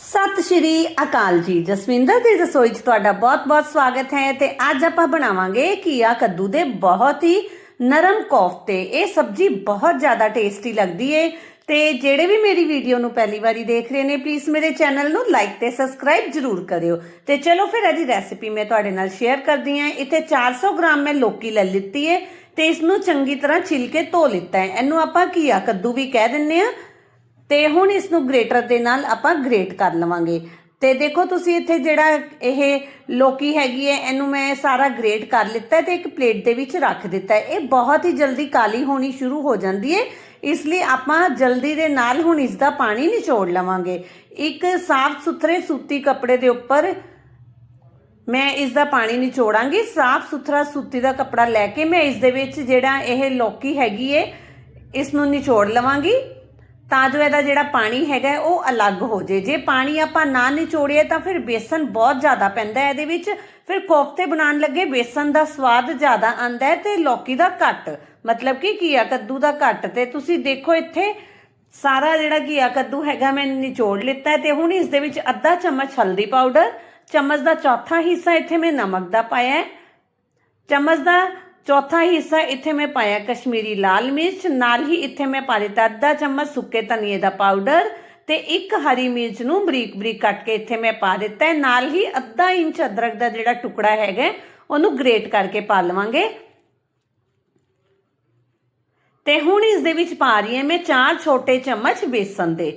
ਸਤਿ ਸ਼੍ਰੀ ਅਕਾਲ ਜੀ। ਜਸਵਿੰਦਰ ਦੀ ਰਸੋਈ 'ਚ ਤੁਹਾਡਾ ਬਹੁਤ-ਬਹੁਤ ਸਵਾਗਤ ਹੈ ਤੇ ਅੱਜ ਆਪਾਂ ਬਣਾਵਾਂਗੇ ਕੀਆ ਕੱਦੂ ਦੇ ਬਹੁਤ ਹੀ ਨਰਮ ਕੋਫਤੇ ਇਹ ਸਬਜ਼ੀ ਬਹੁਤ ਜ਼ਿਆਦਾ ਟੇਸਟੀ ਲੱਗਦੀ ਏ ਤੇ ਜਿਹੜੇ ਵੀ ਮੇਰੀ ਵੀਡੀਓ ਨੂੰ ਪਹਿਲੀ ਵਾਰੀ ਦੇਖ ਰਹੇ ਨੇ ਪਲੀਜ਼ ਮੇਰੇ ਚੈਨਲ ਨੂੰ ਲਾਈਕ ਤੇ ਸਬਸਕ੍ਰਾਈਬ ਜਰੂਰ ਕਰਿਓ। ਤੇ ਚਲੋ ਫਿਰ ਇਹਦੀ ਰੈਸਿਪੀ ਮੈਂ ਤੁਹਾਡੇ ਨਾਲ ਸ਼ੇਅਰ ਕਰਦੀ ਹਾਂ ਇੱਥੇ 400 ਗ੍ਰਾਮ ਮੈਂ ਲੋਕੀ ਲੈ ਲਿੱਤੀ ਏ ਤੇ ਇਸ ਨੂੰ ਚੰਗੀ ਤਰ੍ਹਾਂ ਛਿਲ ਕੇ ਧੋ ਲਿੱਤਾ ਹੈ ਇਹਨੂੰ ਆਪਾਂ ਕੀਆ ਕੱਦੂ ਵੀ ਕਹਿ ਦਿੰਨੇ ਆ। ਤੇ ਹੁਣ ਇਸ ਨੂੰ ਗ੍ਰੇਟਰ ਦੇ ਨਾਲ ਆਪਾਂ ਗ੍ਰੇਟ ਕਰ ਲਵਾਂਗੇ। ਤੇ ਦੇਖੋ ਤੁਸੀਂ ਇੱਥੇ ਜਿਹੜਾ ਇਹ ਲੋਕੀ ਹੈਗੀ ਹੈ, ਇਹਨੂੰ ਮੈਂ ਸਾਰਾ ਗ੍ਰੇਟ ਕਰ ਲਿੱਤਾ ਹੈ ਤੇ ਇੱਕ ਪਲੇਟ ਦੇ ਵਿੱਚ ਰੱਖ ਦਿੱਤਾ ਹੈ। ਇਹ ਬਹੁਤ ਹੀ ਜਲਦੀ ਕਾਲੀ ਹੋਣੀ ਸ਼ੁਰੂ ਹੋ ਜਾਂਦੀ ਹੈ, ਇਸ ਲਈ ਆਪਾਂ ਜਲਦੀ ਦੇ ਨਾਲ ਹੁਣ ਇਸ ਦਾ ਪਾਣੀ ਨਿਚੋੜ ਲਵਾਂਗੇ। ਇੱਕ ਸਾਫ਼ ਸੁਥਰੇ ਸੂਤੀ ਕੱਪੜੇ ਦੇ ਉੱਪਰ ਮੈਂ ਇਸ ਦਾ ਪਾਣੀ ਨਿਚੋੜਾਂਗੀ। ਸਾਫ਼ ਸੁਥਰਾ ਸੂਤੀ ਦਾ ਕੱਪੜਾ ਲੈ ਕੇ ਮੈਂ ਇਸ ਦੇ ਵਿੱਚ ਜਿਹੜਾ ਇਹ ਲੋਕੀ ਹੈਗੀ ਏ ਇਸ ਨੂੰ ਨਿਚੋੜ ਲਵਾਂਗੀ। ਤਾਂ ਜੋ ਇਹਦਾ ਜਿਹੜਾ ਪਾਣੀ ਹੈਗਾ ਉਹ ਅਲੱਗ ਹੋ ਜੇ। ਜੇ ਪਾਣੀ ਆਪਾਂ ਨਾ ਨਿਚੋੜੀਏ ਤਾਂ ਫਿਰ ਬੇਸਨ ਬਹੁਤ ਜ਼ਿਆਦਾ ਪੈਂਦਾ ਹੈ। ਇਹਦੇ ਵਿੱਚ ਫਿਰ ਕੋਫਤੇ ਬਣਾਉਣ ਲੱਗੇ ਬੇਸਨ ਦਾ ਸਵਾਦ ਜ਼ਿਆਦਾ ਆਂਦਾ ਹੈ ਤੇ ਲੌਕੀ ਦਾ ਘੱਟ। ਮਤਲਬ ਕਿ ਕੀਆ ਕੱਦੂ ਦਾ ਘੱਟ। ਤੇ ਤੁਸੀਂ ਦੇਖੋ ਇੱਥੇ ਸਾਰਾ ਜਿਹੜਾ ਕੀਆ ਕੱਦੂ ਹੈਗਾ ਮੈਂ ਨਿਚੋੜ ਲਿੱਤਾ ਹੈ ਤੇ ਹੁਣ ਇਸ ਦੇ ਵਿੱਚ ਅੱਧਾ ਚਮਚ ਹਲਦੀ ਪਾਊਡਰ, ਚਮਚ ਦਾ ਚੌਥਾ ਹਿੱਸਾ ਇੱਥੇ ਮੈਂ ਨਮਕ ਦਾ ਪਾਇਆ ਹੈ। ਚਮਚ ਦਾ ਚੌਥਾ ਹਿੱਸਾ ਇੱਥੇ ਮੈਂ ਪਾਇਆ ਕਸ਼ਮੀਰੀ ਲਾਲ ਮਿਰਚ, ਨਾਲ ਹੀ ਇੱਥੇ ਮੈਂ ਪਾ ਦਿੱਤਾ ਅੱਧਾ ਚਮਚ ਸੁੱਕੇ ਧਨੀਏ ਦਾ ਪਾਊਡਰ ਤੇ ਇੱਕ ਹਰੀ ਮਿਰਚ ਨੂੰ ਬਰੀਕ ਬਰੀਕ ਕੱਟ ਕੇ ਇੱਥੇ ਮੈਂ ਪਾ ਦਿੱਤਾ ਨਾਲ ਹੀ ਅੱਧਾ ਇੰਚ ਅਦਰਕ ਦਾ ਜਿਹੜਾ ਟੁਕੜਾ ਹੈਗਾ, ਉਹਨੂੰ ਗ੍ਰੇਟ ਕਰਕੇ ਪਾ ਲਵਾਂਗੇ। ਤੇ ਹੁਣ ਇਸ ਦੇ ਵਿੱਚ ਪਾ ਰਹੀ ਹਾਂ ਮੈਂ ਚਾਰ ਛੋਟੇ ਚਮਚ ਬੇਸਨ ਦੇ।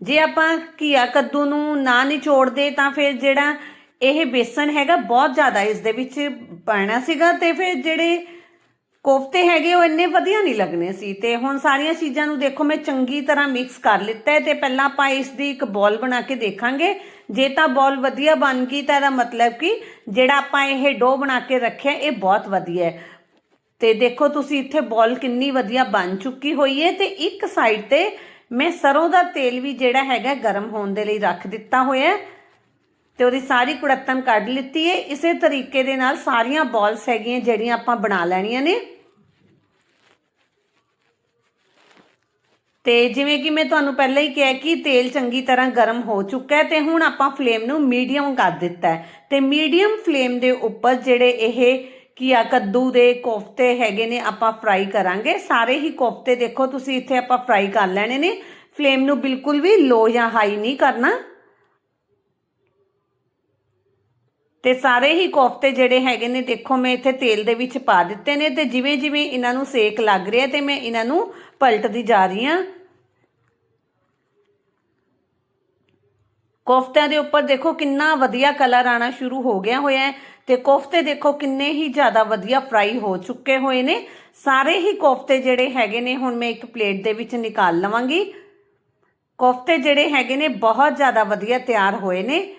ਜੇ ਆਪਾਂ ਘੀਆ ਕੱਦੂ ਨੂੰ ਨਾ ਨਿਚੋੜਦੇ ਤਾਂ ਫਿਰ ਜਿਹੜਾ ਇਹ ਬੇਸਨ ਹੈਗਾ, ਬਹੁਤ ਜ਼ਿਆਦਾ ਇਸ ਦੇ ਵਿੱਚ ਪਾਣਾ ਸੀਗਾ ਤੇ ਫਿਰ ਜਿਹੜੇ ਕੋਫਤੇ ਹੈਗੇ ਉਹ ਇੰਨੇ ਵਧੀਆ ਨਹੀਂ ਲੱਗਣੇ ਸੀ। ਤੇ ਹੁਣ ਸਾਰੀਆਂ ਚੀਜ਼ਾਂ ਨੂੰ ਦੇਖੋ, ਮੈਂ ਚੰਗੀ ਤਰ੍ਹਾਂ ਮਿਕਸ ਕਰ ਲਿੱਤਾ ਹੈ ਤੇ ਪਹਿਲਾਂ ਆਪਾਂ ਇਸ ਦੀ ਇੱਕ ਬੋਲ ਬਣਾ ਕੇ ਦੇਖਾਂਗੇ। ਜੇ ਤਾਂ ਬੋਲ ਵਧੀਆ ਬਣ ਗਈ ਤਾਂ ਇਹਦਾ ਮਤਲਬ ਕਿ? ਜਿਹੜਾ ਆਪਾਂ ਇਹ ਡੋ ਬਣਾ ਕੇ ਰੱਖਿਆ, ਇਹ ਬਹੁਤ ਵਧੀਆ ਹੈ। ਤੇ ਦੇਖੋ, ਤੁਸੀਂ ਇੱਥੇ ਬੋਲ ਕਿੰਨੀ ਵਧੀਆ ਬਣ ਚੁੱਕੀ ਹੋਈ ਹੈ ਤੇ ਇੱਕ ਸਾਈਡ ਤੇ ਮੈਂ ਸਰੋਂ ਦਾ ਤੇਲ ਵੀ ਜਿਹੜਾ ਹੈਗਾ ਗਰਮ ਹੋਣ ਦੇ ਲਈ ਰੱਖ ਦਿੱਤਾ ਹੋਇਆ ਹੈ। ਤੇ ਉਹਦੀ ਸਾਰੀ ਕੁੜੱਤਨ ਕੱਢ ਲਿੱਤੀ ਹੈ ਇਸੇ ਤਰੀਕੇ ਦੇ ਨਾਲ ਸਾਰੀਆਂ ਬਾਲਸ ਹੈਗੀਆਂ ਜਿਹੜੀਆਂ ਆਪਾਂ ਬਣਾ ਲੈਣੀਆਂ ਨੇ। ਤੇ ਜਿਵੇਂ ਕਿ ਮੈਂ ਤੁਹਾਨੂੰ ਪਹਿਲਾਂ ਹੀ ਕਿਹਾ ਕਿ ਤੇਲ ਚੰਗੀ ਤਰ੍ਹਾਂ ਗਰਮ ਹੋ ਚੁੱਕਾ ਹੈ ਤੇ ਹੁਣ ਆਪਾਂ ਫਲੇਮ ਨੂੰ ਮੀਡੀਅਮ ਕਰ ਦਿੱਤਾ ਹੈ। ਤੇ ਮੀਡੀਅਮ ਫਲੇਮ ਦੇ ਉੱਪਰ ਜਿਹੜੇ ਇਹ ਕੀ ਆ, ਕੱਦੂ ਦੇ ਕੋਫਤੇ ਹੈਗੇ ਨੇ ਆਪਾਂ ਫਰਾਈ ਕਰਾਂਗੇ। ਸਾਰੇ ਹੀ ਕੋਫਤੇ ਦੇਖੋ, ਤੁਸੀਂ ਇੱਥੇ ਆਪਾਂ ਫਰਾਈ ਕਰ ਲੈਣੇ ਨੇ। ਫਲੇਮ ਨੂੰ ਬਿਲਕੁਲ ਵੀ ਲੋ ਜਾਂ ਹਾਈ ਨਹੀਂ ਕਰਨਾ। ਤੇ ਸਾਰੇ ਹੀ ਕੋਫਤੇ ਜਿਹੜੇ ਹੈਗੇ ਨੇ, ਦੇਖੋ ਮੈਂ ਇੱਥੇ ਤੇਲ ਦੇ ਵਿੱਚ ਪਾ ਦਿੱਤੇ ਨੇ ਤੇ ਜਿਵੇਂ ਜਿਵੇਂ ਇਹਨਾਂ ਨੂੰ ਸੇਕ ਲੱਗ ਰਿਹਾ ਤੇ ਮੈਂ ਇਹਨਾਂ ਨੂੰ ਪਲਟਦੀ ਜਾ ਰਹੀ ਹਾਂ। ਕੋਫਤਿਆਂ ਦੇ ਉੱਪਰ ਦੇਖੋ ਕਿੰਨਾ ਵਧੀਆ ਕਲਰ ਆਣਾ ਸ਼ੁਰੂ ਹੋ ਗਿਆ ਹੋਇਆ ਹੈ ਤੇ ਕੋਫਤੇ ਦੇਖੋ ਕਿੰਨੇ ਹੀ ਜ਼ਿਆਦਾ ਵਧੀਆ ਫਰਾਈ ਹੋ ਚੁੱਕੇ ਹੋਏ ਨੇ। ਸਾਰੇ ਹੀ ਕੋਫਤੇ ਜਿਹੜੇ ਹੈਗੇ ਨੇ, ਹੁਣ ਮੈਂ ਇੱਕ ਪਲੇਟ ਦੇ ਵਿੱਚ ਨਿਕਾਲ ਲਵਾਂਗੀ। ਕੋਫਤੇ ਜਿਹੜੇ ਹੈਗੇ ਨੇ, ਬਹੁਤ ਜ਼ਿਆਦਾ ਵਧੀਆ ਤਿਆਰ ਹੋਏ ਨੇ।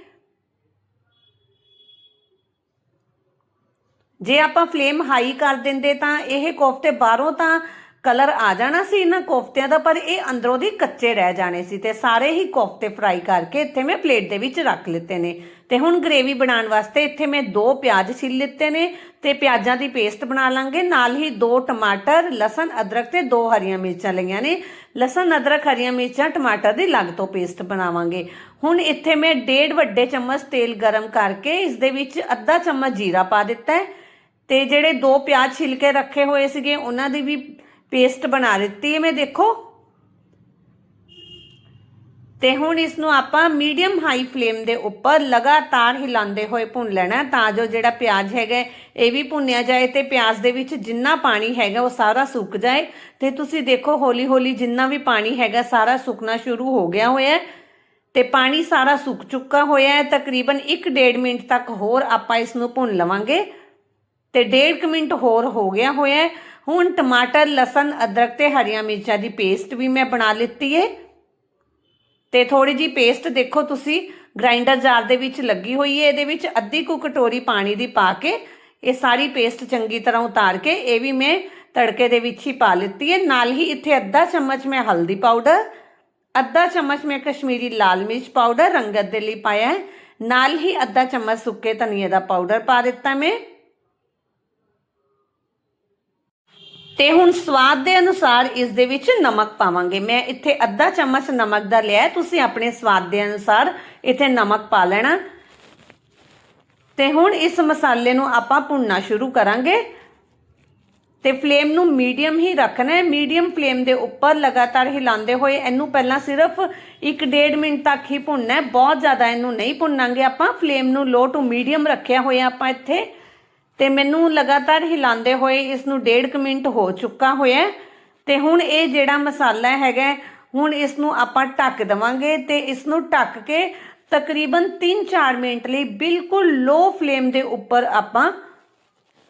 ਜੇ ਆਪਾਂ ਫਲੇਮ ਹਾਈ ਕਰ ਦਿੰਦੇ ਤਾਂ ਇਹ ਕੋਫਤੇ ਬਾਹਰੋਂ ਤਾਂ ਕਲਰ ਆ ਜਾਣਾ ਸੀ ਇਹਨਾਂ ਕੋਫਤਿਆਂ ਦਾ, ਪਰ ਇਹ ਅੰਦਰੋਂ ਦੀ ਕੱਚੇ ਰਹਿ ਜਾਣੇ ਸੀ ਤੇ ਸਾਰੇ ਹੀ ਕੋਫਤੇ ਫਰਾਈ ਕਰਕੇ ਇੱਥੇ ਮੈਂ ਪਲੇਟ ਦੇ ਵਿੱਚ ਰੱਖ ਲਿੱਤੇ ਨੇ। ਤੇ ਹੁਣ ਗ੍ਰੇਵੀ ਬਣਾਉਣ ਵਾਸਤੇ ਇੱਥੇ ਮੈਂ ਦੋ ਪਿਆਜ਼ ਛਿੱਲ ਲਿੱਤੇ ਨੇ ਤੇ ਪਿਆਜ਼ਾਂ ਦੀ ਪੇਸਟ ਬਣਾ ਲਾਂਗੇ। ਨਾਲ ਹੀ ਦੋ ਟਮਾਟਰ, ਲਸਣ, ਅਦਰਕ ਤੇ ਦੋ ਹਰੀਆਂ ਮਿਰਚਾਂ ਲਈਆਂ ਨੇ। ਲਸਣ, ਅਦਰਕ, ਹਰੀਆਂ ਮਿਰਚਾਂ, ਟਮਾਟਰ ਦੀ ਲੱਗ ਤੋਂ ਪੇਸਟ ਬਣਾਵਾਂਗੇ। ਹੁਣ ਇੱਥੇ ਮੈਂ ਡੇਢ ਵੱਡੇ ਚਮਚ ਤੇਲ ਗਰਮ ਕਰਕੇ ਇਸ ਦੇ ਵਿੱਚ ਅੱਧਾ ਚਮਚ ਜੀਰਾ ਪਾ ਦਿੱਤਾ ਹੈ। ਤੇ ਜਿਹੜੇ ਦੋ ਪਿਆਜ਼ ਛਿਲ ਕੇ ਰੱਖੇ ਹੋਏ ਸੀਗੇ, ਉਹਨਾਂ ਦੀ ਵੀ ਪੇਸਟ ਬਣਾ ਦਿੱਤੀ ਮੈਂ ਦੇਖੋ। ਤੇ ਹੁਣ ਇਸ ਨੂੰ ਆਪਾਂ ਮੀਡੀਅਮ ਹਾਈ ਫਲੇਮ ਦੇ ਉੱਪਰ ਲਗਾਤਾਰ ਹਿਲਾਉਂਦੇ ਹੋਏ ਭੁੰਨ ਲੈਣਾ ਤਾਂ ਜੋ ਜਿਹੜਾ ਪਿਆਜ਼ ਹੈਗਾ ਇਹ ਵੀ ਭੁੰਨਿਆ ਜਾਏ ਤੇ ਪਿਆਜ਼ ਦੇ ਵਿੱਚ ਜਿੰਨਾ ਪਾਣੀ ਹੈਗਾ ਉਹ ਸਾਰਾ ਸੁੱਕ ਜਾਏ। ਤੇ ਤੁਸੀਂ ਦੇਖੋ ਹੌਲੀ ਹੌਲੀ ਜਿੰਨਾ ਵੀ ਪਾਣੀ ਹੈਗਾ, ਸਾਰਾ ਸੁੱਕਣਾ ਸ਼ੁਰੂ ਹੋ ਗਿਆ ਹੋਇਆ ਹੈ। ਤੇ ਪਾਣੀ ਸਾਰਾ ਸੁੱਕ ਚੁੱਕਾ ਹੋਇਆ ਹੈ। ਤਕਰੀਬਨ 1.5 ਮਿੰਟ ਤੱਕ ਹੋਰ ਆਪਾਂ ਇਸ ਨੂੰ ਭੁੰਨ ਲਵਾਂਗੇ। ਤੇ ਡੇਢ ਕੁ ਮਿੰਟ ਹੋਰ ਹੋ ਗਿਆ ਹੋਇਆ ਹੁਣ ਟਮਾਟਰ, ਲਸਣ, ਅਦਰਕ ਤੇ ਹਰੀਆਂ ਮਿਰਚਾਂ ਦੀ ਪੇਸਟ ਵੀ ਮੈਂ ਬਣਾ ਲਿੱਤੀ ਏ। ਤੇ ਥੋੜੀ ਜੀ ਪੇਸਟ ਦੇਖੋ ਤੁਸੀਂ, ਗ੍ਰਾਈਂਡਰ ਜਾਰ ਦੇ ਵਿੱਚ ਲੱਗੀ ਹੋਈ ਹੈ ਇਹਦੇ ਵਿੱਚ ਅੱਧੀ ਕੁ ਕਟੋਰੀ ਪਾਣੀ ਦੀ ਪਾ ਕੇ ਇਹ ਸਾਰੀ ਪੇਸਟ ਚੰਗੀ ਤਰ੍ਹਾਂ ਉਤਾਰ ਕੇ ਇਹ ਵੀ ਮੈਂ ਤੜਕੇ ਦੇ ਵਿੱਚ ਹੀ ਪਾ ਲਿੱਤੀ ਹੈ ਨਾਲ ਹੀ ਇੱਥੇ ਅੱਧਾ ਚਮਚ ਮੈਂ ਹਲਦੀ ਪਾਊਡਰ, ਅੱਧਾ ਚਮਚ ਮੈਂ ਕਸ਼ਮੀਰੀ ਲਾਲ ਮਿਰਚ ਪਾਊਡਰ ਰੰਗਤ ਦੇ ਲਈ ਪਾਇਆ ਹੈ। ਨਾਲ ਹੀ ਅੱਧਾ ਚਮਚ ਸੁੱਕੇ ਧਨੀਏ ਦਾ ਪਾਊਡਰ ਪਾ ਦਿੱਤਾ ਮੈਂ। ਤੇ ਹੁਣ ਸਵਾਦ ਦੇ ਅਨੁਸਾਰ ਇਸ ਦੇ ਵਿੱਚ ਨਮਕ ਪਾਵਾਂਗੇ। ਮੈਂ ਇੱਥੇ ਅੱਧਾ ਚਮਚ ਨਮਕ ਦਾ ਲਿਆ ਤੁਸੀਂ ਆਪਣੇ ਸਵਾਦ ਦੇ ਅਨੁਸਾਰ ਇੱਥੇ ਨਮਕ ਪਾ ਲੈਣਾ। ਤੇ ਹੁਣ ਇਸ ਮਸਾਲੇ ਨੂੰ ਆਪਾਂ ਭੁੰਨਣਾ ਸ਼ੁਰੂ ਕਰਾਂਗੇ। ਤੇ ਫਲੇਮ ਨੂੰ ਮੀਡੀਅਮ ਹੀ ਰੱਖਣਾ ਹੈ। ਮੀਡੀਅਮ ਫਲੇਮ ਦੇ ਉੱਪਰ ਲਗਾਤਾਰ ਹਿਲਾਉਂਦੇ ਹੋਏ ਇਹਨੂੰ ਪਹਿਲਾਂ ਸਿਰਫ 1.5 ਮਿੰਟ ਤੱਕ ਹੀ ਭੁੰਨਣਾ ਹੈ। ਬਹੁਤ ਜ਼ਿਆਦਾ ਇਹਨੂੰ ਨਹੀਂ ਭੁੰਨਾਂਗੇ ਆਪਾਂ। ਫਲੇਮ ਨੂੰ ਲੋ ਟੂ ਮੀਡੀਅਮ ਰੱਖਿਆ ਹੋਇਆ ਆਪਾਂ ਇੱਥੇ। ਤੇ ਮੈਨੂੰ ਲਗਾਤਾਰ ਹਿਲਾਉਂਦੇ ਹੋਏ ਇਸ ਨੂੰ 1.5 ਮਿੰਟ ਹੋ ਚੁੱਕਾ ਹੋਇਆ ਹੈ। ਤੇ ਹੁਣ ਇਹ ਜਿਹੜਾ ਮਸਾਲਾ ਹੈਗਾ ਹੁਣ ਇਸ ਨੂੰ ਆਪਾਂ ਢੱਕ ਦਵਾਂਗੇ ਤੇ ਇਸ ਨੂੰ ਢੱਕ ਕੇ ਤਕਰੀਬਨ 3-4 ਮਿੰਟ ਲਈ ਬਿਲਕੁਲ ਲੋ ਫਲੇਮ ਦੇ ਉੱਪਰ ਆਪਾਂ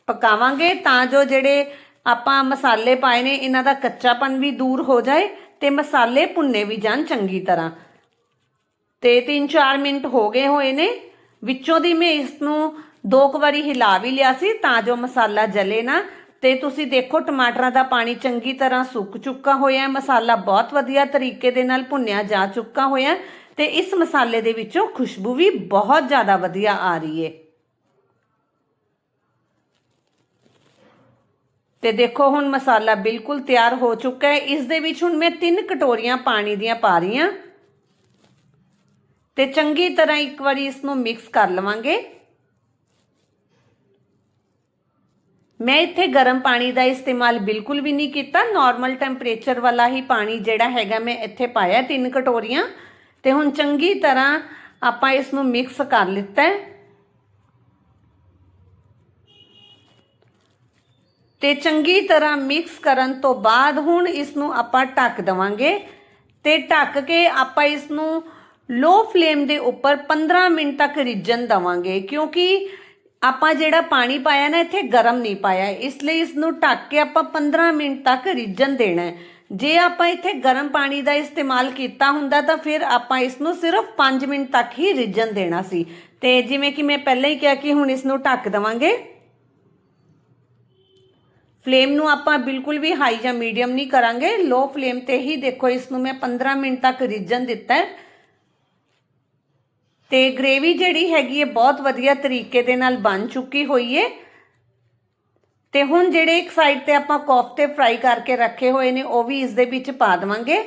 ਪਕਾਵਾਂਗੇ ਤਾਂ ਜੋ ਜਿਹੜੇ ਆਪਾਂ ਮਸਾਲੇ ਪਾਏ ਨੇ, ਇਹਨਾਂ ਦਾ ਕੱਚਾਪਨ ਵੀ ਦੂਰ ਹੋ ਜਾਏ ਤੇ ਮਸਾਲੇ ਭੁੰਨੇ ਵੀ ਜਾਣ ਚੰਗੀ ਤਰ੍ਹਾਂ। ਤੇ 3-4 ਮਿੰਟ ਹੋ ਗਏ ਹੋਏ ਨੇ। ਵਿੱਚੋਂ ਦੀ ਮੈਂ ਇਸ ਨੂੰ ਦੋ ਕੁ ਵਾਰੀ ਹਿਲਾ ਵੀ ਲਿਆ ਸੀ, ਤਾਂ ਜੋ ਮਸਾਲਾ ਜਲੇ ਨਾ। ਤੇ ਤੁਸੀਂ ਦੇਖੋ, ਟਮਾਟਰਾਂ ਦਾ ਪਾਣੀ ਚੰਗੀ ਤਰ੍ਹਾਂ ਸੁੱਕ ਚੁੱਕਾ ਹੋਇਆ ਮਸਾਲਾ ਬਹੁਤ ਵਧੀਆ ਤਰੀਕੇ ਦੇ ਨਾਲ ਭੁੰਨਿਆ ਜਾ ਚੁੱਕਾ ਹੋਇਆ ਹੈ ਤੇ ਇਸ ਮਸਾਲੇ ਦੇ ਵਿੱਚੋਂ ਖੁਸ਼ਬੂ ਵੀ ਬਹੁਤ ਜ਼ਿਆਦਾ ਵਧੀਆ ਆ ਰਹੀ ਹੈ। ਤੇ ਦੇਖੋ, ਹੁਣ ਮਸਾਲਾ ਬਿਲਕੁਲ ਤਿਆਰ ਹੋ ਚੁੱਕਾ ਹੈ। ਇਸ ਦੇ ਵਿੱਚ ਹੁਣ ਮੈਂ 3 ਕਟੋਰੀਆਂ ਪਾਣੀ ਦੀਆਂ ਪਾ ਰਹੀ ਹਾਂ। ਤੇ ਚੰਗੀ ਤਰ੍ਹਾਂ ਇੱਕ ਵਾਰੀ ਇਸ ਨੂੰ ਮਿਕਸ ਕਰ ਲਵਾਂਗੇ। ਮੈਂ ਇੱਥੇ ਗਰਮ ਪਾਣੀ ਦਾ ਇਸਤੇਮਾਲ ਬਿਲਕੁਲ ਵੀ ਨਹੀਂ ਕੀਤਾ। ਨਾਰਮਲ ਟੈਂਪਰੇਚਰ ਵਾਲਾ ਹੀ ਪਾਣੀ ਜਿਹੜਾ ਹੈਗਾ ਮੈਂ ਇੱਥੇ ਪਾਇਆ ਤਿੰਨ ਕਟੋਰੀਆਂ। ਤੇ ਹੁਣ ਚੰਗੀ ਤਰ੍ਹਾਂ ਆਪਾਂ ਇਸ ਨੂੰ ਮਿਕਸ ਕਰ ਲਿੱਤਾ ਹੈ। ਤੇ ਚੰਗੀ ਤਰ੍ਹਾਂ ਮਿਕਸ ਕਰਨ ਤੋਂ ਬਾਅਦ ਹੁਣ ਇਸ ਨੂੰ ਆਪਾਂ ਢੱਕ ਦਵਾਂਗੇ। ਤੇ ਢੱਕ ਕੇ ਆਪਾਂ ਇਸ ਨੂੰ ਲੋ ਫਲੇਮ ਦੇ ਉੱਪਰ 15 ਮਿੰਟ ਤੱਕ ਰਿੱਝਣ ਦਵਾਂਗੇ। ਕਿਉਂਕਿ ਆਪਾਂ ਜਿਹੜਾ ਪਾਣੀ ਪਾਇਆ ਨਾ, ਇੱਥੇ ਗਰਮ ਨਹੀਂ ਪਾਇਆ। ਇਸ ਲਈ ਇਸ ਨੂੰ ਢੱਕ ਕੇ ਆਪਾਂ 15 ਮਿੰਟ ਤੱਕ ਰਿੱਝਣ ਦੇਣਾ ਹੈ। ਜੇ ਆਪਾਂ ਇੱਥੇ ਗਰਮ ਪਾਣੀ ਦਾ ਇਸਤੇਮਾਲ ਕੀਤਾ ਹੁੰਦਾ, ਤਾਂ ਫਿਰ ਆਪਾਂ ਇਸ ਨੂੰ ਸਿਰਫ 5 ਮਿੰਟ ਤੱਕ ਹੀ ਰਿੱਝਣ ਦੇਣਾ ਸੀ। ਤੇ ਜਿਵੇਂ ਕਿ ਮੈਂ ਪਹਿਲਾਂ ਹੀ ਕਿਹਾ ਕਿ ਹੁਣ ਇਸ ਨੂੰ ਢੱਕ ਦਵਾਂਗੇ। ਫਲੇਮ ਨੂੰ ਆਪਾਂ ਬਿਲਕੁਲ ਵੀ ਹਾਈ ਜਾਂ ਮੀਡੀਅਮ ਨਹੀਂ ਕਰਾਂਗੇ। ਲੋ ਫਲੇਮ ਤੇ ਹੀ ਦੇਖੋ ਇਸ ਨੂੰ ਮੈਂ 15 ਮਿੰਟ ਤੱਕ ਰਿੱਝਣ ਦਿੱਤਾ ਹੈ। ਤੇ ਗ੍ਰੇਵੀ ਜਿਹੜੀ ਹੈਗੀ ਹੈ ਬਹੁਤ ਵਧੀਆ ਤਰੀਕੇ ਦੇ ਨਾਲ ਬਣ ਚੁੱਕੀ ਹੋਈ ਹੈ ਤੇ ਹੁਣ ਜਿਹੜੇ ਇੱਕ ਸਾਈਡ ਤੇ ਆਪਾਂ ਕੋਫਤੇ ਫਰਾਈ ਕਰਕੇ ਰੱਖੇ ਹੋਏ ਨੇ, ਉਹ ਵੀ ਇਸ ਦੇ ਵਿੱਚ ਪਾ ਦਵਾਂਗੇ।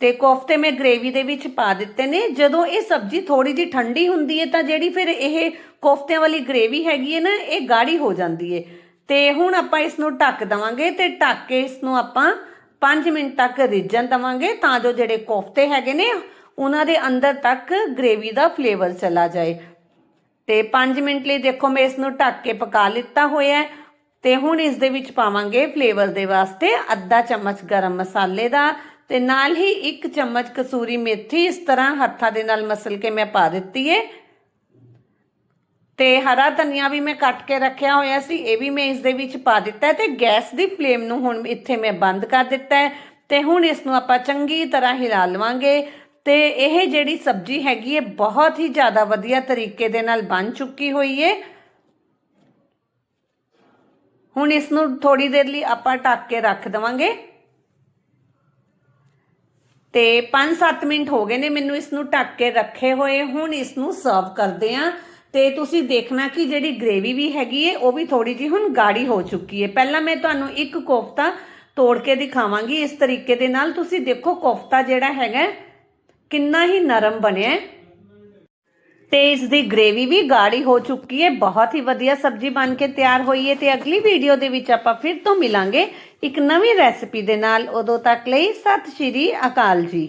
ਤੇ ਕੋਫਤੇ ਮੈਂ ਗ੍ਰੇਵੀ ਦੇ ਵਿੱਚ ਪਾ ਦਿੱਤੇ ਨੇ। ਜਦੋਂ ਇਹ ਸਬਜ਼ੀ ਥੋੜੀ ਜਿਹੀ ਠੰਡੀ ਹੁੰਦੀ ਹੈ ਤਾਂ ਜਿਹੜੀ ਫਿਰ ਇਹ ਕੋਫਤਿਆਂ ਵਾਲੀ ਗ੍ਰੇਵੀ ਹੈਗੀ ਹੈ ਨਾ, ਇਹ ਗਾੜੀ ਹੋ ਜਾਂਦੀ ਹੈ ਤੇ ਹੁਣ ਆਪਾਂ ਇਸ ਨੂੰ ਢੱਕ ਦਵਾਂਗੇ ਤੇ ਢੱਕ ਕੇ ਇਸ ਨੂੰ ਆਪਾਂ 5 ਮਿੰਟ ਤੱਕ ਰਿੱਝਣ ਦਵਾਂਗੇ ਤਾਂ ਜੋ ਜਿਹੜੇ ਕੋਫਤੇ ਹੈਗੇ ਨੇ, ਉਹਨਾਂ ਦੇ ਅੰਦਰ ਤੱਕ ਗ੍ਰੇਵੀ ਦਾ ਫਲੇਵਰ ਚਲਾ ਜਾਏ। ਤੇ 5 ਮਿੰਟ ਲਈ ਦੇਖੋ ਮੈਂ ਇਸ ਨੂੰ ਢੱਕ ਕੇ ਪਕਾ ਲਿੱਤਾ ਹੋਇਆ ਹੈ ਤੇ ਹੁਣ ਇਸ ਦੇ ਵਿੱਚ ਪਾਵਾਂਗੇ ਫਲੇਵਰ ਦੇ ਵਾਸਤੇ ਅੱਧਾ ਚਮਚ ਗਰਮ ਮਸਾਲੇ ਦਾ ਤੇ ਨਾਲ ਹੀ ਇੱਕ ਚਮਚ ਕਸੂਰੀ ਮੇਥੀ ਇਸ ਤਰ੍ਹਾਂ ਹੱਥਾਂ ਦੇ ਨਾਲ ਮਸਲ ਕੇ ਮੈਂ ਪਾ ਦਿੱਤੀ ਏ ਤੇ ਹਰਾ ਧਨੀਆ ਵੀ ਮੈਂ ਕੱਟ ਕੇ ਰੱਖਿਆ ਹੋਇਆ ਸੀ, ਇਹ ਵੀ ਮੈਂ ਇਸ ਦੇ ਵਿੱਚ ਪਾ ਦਿੱਤਾ ਹੈ ਤੇ ਗੈਸ ਦੀ ਫਲੇਮ ਨੂੰ ਹੁਣ ਇੱਥੇ ਮੈਂ ਬੰਦ ਕਰ ਦਿੱਤਾ ਹੈ ਤੇ ਹੁਣ ਇਸ ਨੂੰ ਆਪਾਂ ਚੰਗੀ ਤਰ੍ਹਾਂ ਹਿਲਾ ਲਵਾਂਗੇ ਤੇ ਇਹ ਜਿਹੜੀ ਸਬਜ਼ੀ ਹੈਗੀ ਹੈ, ਬਹੁਤ ਹੀ ਜ਼ਿਆਦਾ ਵਧੀਆ ਤਰੀਕੇ ਦੇ ਨਾਲ ਬਣ ਚੁੱਕੀ ਹੋਈ ਹੈ। ਹੁਣ ਇਸ ਨੂੰ ਥੋੜੀ ਦੇਰ ਲਈ ਆਪਾਂ ਢੱਕ ਕੇ ਰੱਖ ਦਵਾਂਗੇ। ਤੇ 5-7 ਮਿੰਟ ਹੋ ਗਏ ਨੇ ਮੈਨੂੰ ਇਸ ਨੂੰ ਢੱਕ ਕੇ ਰੱਖੇ ਹੋਏ, ਹੁਣ ਇਸ ਨੂੰ ਸਰਵ ਕਰਦੇ ਆਂ ਤੇ ਤੁਸੀਂ ਦੇਖਣਾ ਕਿ ਜਿਹੜੀ ਗ੍ਰੇਵੀ ਵੀ ਹੈਗੀ ਏ, ਉਹ ਵੀ ਥੋੜੀ ਜੀ ਹੁਣ ਗਾੜੀ ਹੋ ਚੁੱਕੀ ਏ। ਪਹਿਲਾਂ ਮੈਂ ਤੁਹਾਨੂੰ ਇੱਕ ਕੋਫਤਾ ਤੋੜ ਕੇ ਦਿਖਾਵਾਂਗੀ। ਇਸ ਤਰੀਕੇ ਦੇ ਨਾਲ ਤੁਸੀਂ ਦੇਖੋ ਕੋਫਤਾ ਜਿਹੜਾ ਹੈਗਾ, ਕਿੰਨਾ ਹੀ ਨਰਮ ਬਣਿਆ ਹੈ ਤੇ ਇਸ ਦੀ ਗ੍ਰੇਵੀ ਵੀ ਗਾੜੀ ਹੋ ਚੁੱਕੀ ਹੈ ਬਹੁਤ ਹੀ ਵਧੀਆ ਸਬਜ਼ੀ ਬਣ ਕੇ ਤਿਆਰ ਹੋਈ ਹੈ ਤੇ ਅਗਲੀ ਵੀਡੀਓ ਦੇ ਵਿੱਚ ਆਪਾਂ ਫਿਰ ਤੋਂ ਮਿਲਾਂਗੇ ਇੱਕ ਨਵੀਂ ਰੈਸਪੀ ਦੇ ਨਾਲ। ਉਦੋਂ ਤੱਕ ਲਈ ਸਤਿ ਸ਼੍ਰੀ ਅਕਾਲ ਜੀ।